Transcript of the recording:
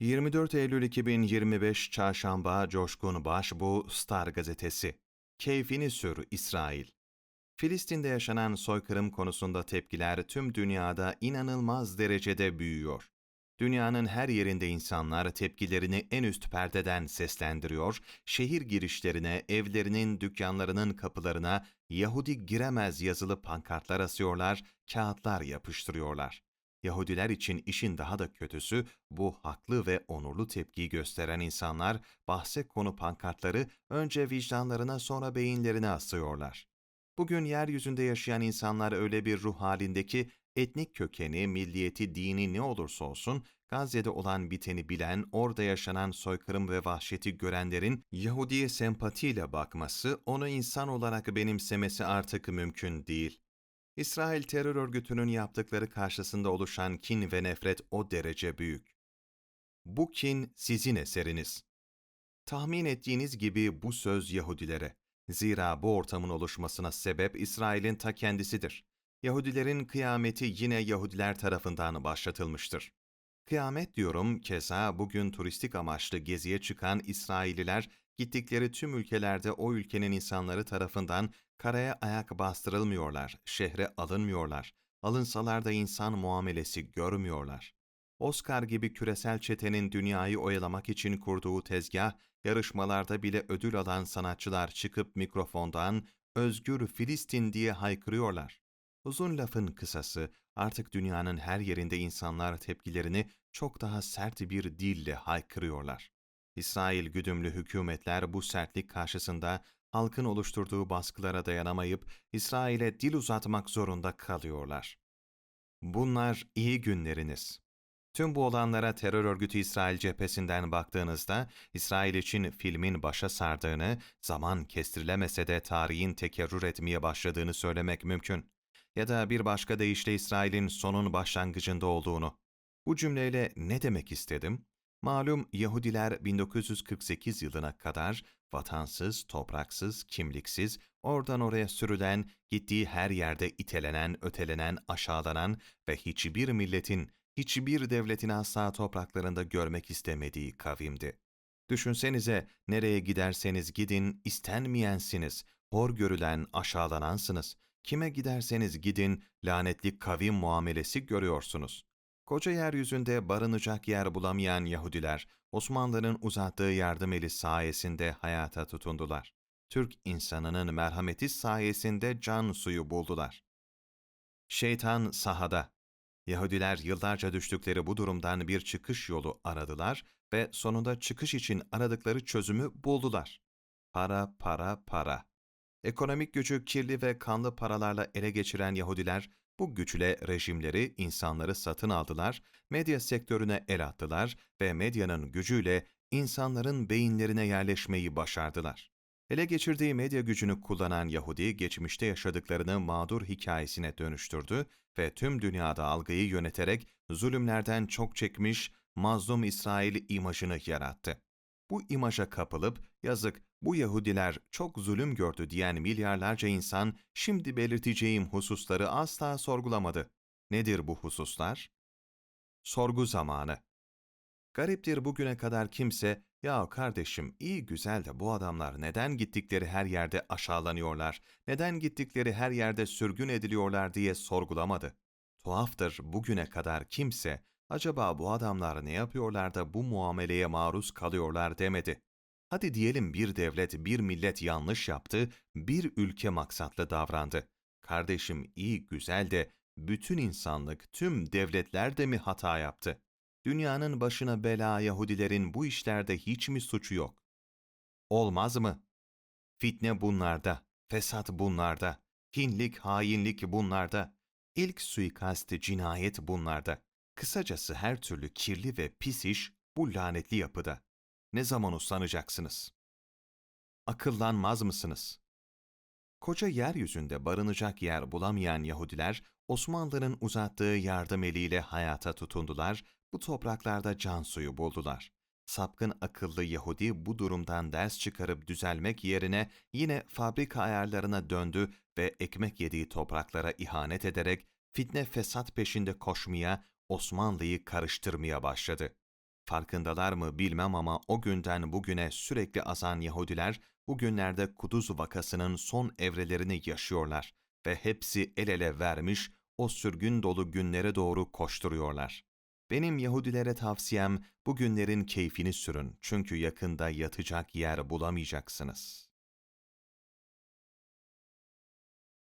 24 Eylül 2025 Çarşamba Coşkun Başbu Star Gazetesi Keyfini sür İsrail Filistin'de yaşanan soykırım konusunda tepkiler tüm dünyada inanılmaz derecede büyüyor. Dünyanın her yerinde insanlar tepkilerini en üst perdeden seslendiriyor, şehir girişlerine, evlerinin, dükkanlarının kapılarına Yahudi giremez yazılı pankartlar asıyorlar, kağıtlar yapıştırıyorlar. Yahudiler için işin daha da kötüsü bu haklı ve onurlu tepkiyi gösteren insanlar bahse konu pankartları önce vicdanlarına sonra beyinlerine asıyorlar. Bugün yeryüzünde yaşayan insanlar öyle bir ruh halindeki etnik kökeni, milliyeti, dini ne olursa olsun Gazze'de olan biteni bilen, orada yaşanan soykırım ve vahşeti görenlerin Yahudi'ye sempatiyle bakması, onu insan olarak benimsemesi artık mümkün değil. İsrail terör örgütünün yaptıkları karşısında oluşan kin ve nefret o derece büyük. Bu kin sizin eseriniz. Tahmin ettiğiniz gibi bu söz Yahudilere. Zira bu ortamın oluşmasına sebep İsrail'in ta kendisidir. Yahudilerin kıyameti yine Yahudiler tarafından başlatılmıştır. Kıyamet diyorum, keza bugün turistik amaçlı geziye çıkan İsrailliler gittikleri tüm ülkelerde o ülkenin insanları tarafından karaya ayak bastırılmıyorlar, şehre alınmıyorlar. Alınsalar da insan muamelesi görmüyorlar. Oscar gibi küresel çetenin dünyayı oyalamak için kurduğu tezgah, yarışmalarda bile ödül alan sanatçılar çıkıp mikrofondan özgür Filistin diye haykırıyorlar. Uzun lafın kısası, artık dünyanın her yerinde insanlar tepkilerini çok daha sert bir dille haykırıyorlar. İsrail güdümlü hükümetler bu sertlik karşısında halkın oluşturduğu baskılara dayanamayıp İsrail'e dil uzatmak zorunda kalıyorlar. Bunlar iyi günleriniz. Tüm bu olanlara terör örgütü İsrail cephesinden baktığınızda, İsrail için filmin başa sardığını, zaman kestirilemese de tarihin tekerrür etmeye başladığını söylemek mümkün. Ya da bir başka deyişle İsrail'in sonun başlangıcında olduğunu. Bu cümleyle ne demek istedim? Malum Yahudiler 1948 yılına kadar vatansız, topraksız, kimliksiz, oradan oraya sürülen, gittiği her yerde itelenen, ötelenen, aşağılanan ve hiçbir milletin, hiçbir devletin asla topraklarında görmek istemediği kavimdi. Düşünsenize nereye giderseniz gidin istenmeyensiniz, hor görülen, aşağılanansınız. Kime giderseniz gidin lanetli kavim muamelesi görüyorsunuz. Koca yeryüzünde barınacak yer bulamayan Yahudiler, Osmanlı'nın uzattığı yardım eli sayesinde hayata tutundular. Türk insanının merhameti sayesinde can suyu buldular. Şeytan sahada. Yahudiler yıllarca düştükleri bu durumdan bir çıkış yolu aradılar ve sonunda çıkış için aradıkları çözümü buldular. Para, para, para. Ekonomik gücü kirli ve kanlı paralarla ele geçiren Yahudiler, bu güçle rejimleri, insanları satın aldılar, medya sektörüne el attılar ve medyanın gücüyle insanların beyinlerine yerleşmeyi başardılar. Ele geçirdiği medya gücünü kullanan Yahudi, geçmişte yaşadıklarını mağdur hikayesine dönüştürdü ve tüm dünyada algıyı yöneterek zulümlerden çok çekmiş, mazlum İsrail imajını yarattı. Bu imaja kapılıp, yazık bu Yahudiler çok zulüm gördü diyen milyarlarca insan şimdi belirteceğim hususları asla sorgulamadı. Nedir bu hususlar? Sorgu zamanı. Gariptir bugüne kadar kimse, ya kardeşim iyi güzel de bu adamlar neden gittikleri her yerde aşağılanıyorlar, neden gittikleri her yerde sürgün ediliyorlar diye sorgulamadı. Tuhaftır bugüne kadar kimse, acaba bu adamlar ne yapıyorlar da bu muameleye maruz kalıyorlar demedi. Hadi diyelim bir devlet, bir millet yanlış yaptı, bir ülke maksatlı davrandı. Kardeşim iyi güzel de bütün insanlık, tüm devletler de mi hata yaptı? Dünyanın başına bela Yahudilerin bu işlerde hiç mi suçu yok? Olmaz mı? Fitne bunlarda, fesat bunlarda, hinlik, hainlik bunlarda, ilk suikast, cinayet bunlarda. Kısacası her türlü kirli ve pis iş bu lanetli yapıda ne zaman uslanacaksınız? Akıllanmaz mısınız? Koca yeryüzünde barınacak yer bulamayan Yahudiler, Osmanlı'nın uzattığı yardım eliyle hayata tutundular, bu topraklarda can suyu buldular. Sapkın akıllı Yahudi bu durumdan ders çıkarıp düzelmek yerine yine fabrika ayarlarına döndü ve ekmek yediği topraklara ihanet ederek fitne fesat peşinde koşmaya, Osmanlı'yı karıştırmaya başladı. Farkındalar mı bilmem ama o günden bugüne sürekli azan Yahudiler bugünlerde Kuduz vakasının son evrelerini yaşıyorlar ve hepsi el ele vermiş o sürgün dolu günlere doğru koşturuyorlar. Benim Yahudilere tavsiyem bu günlerin keyfini sürün çünkü yakında yatacak yer bulamayacaksınız.